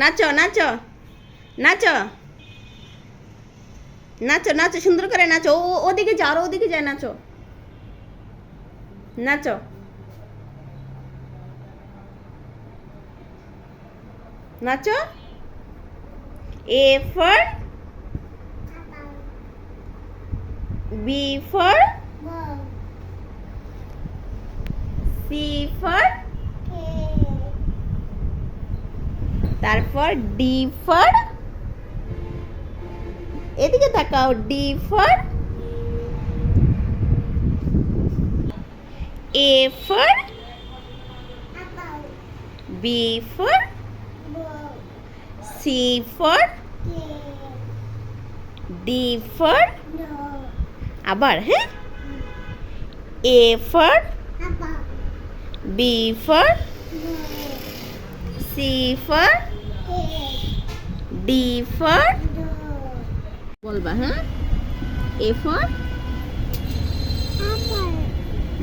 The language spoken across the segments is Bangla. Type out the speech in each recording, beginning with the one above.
নাচো নাচো। নাচো। নাচো নাচো সুন্দর করে নাচো। ও ওদিকে যাও আরও ওদিকে যায় নাচো। নাচো। নাচো। A for B for C for তারপর ডি ফর এদিকে তাকাও D for A for B for C for D for আবার হ্যাঁ? A for B for C for D for বলবা হ্যাঁ? A for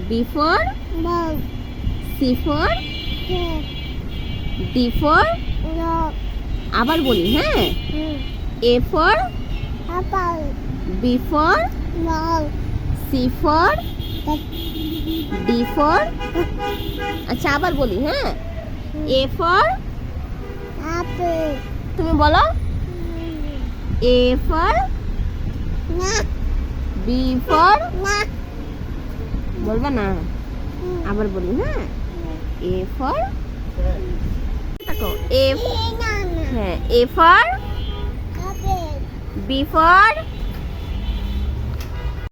B for C for D for আবার বলি হ্যাঁ? A for B for C for D for আচ্ছা আবার বলি হ্যাঁ? এ ফর তুমি বলো? এ ফর বি ফর বলবে না। আবার বলি হ্যাঁ এ ফর দেখো এ হ্যাঁ এ ফর বি ফর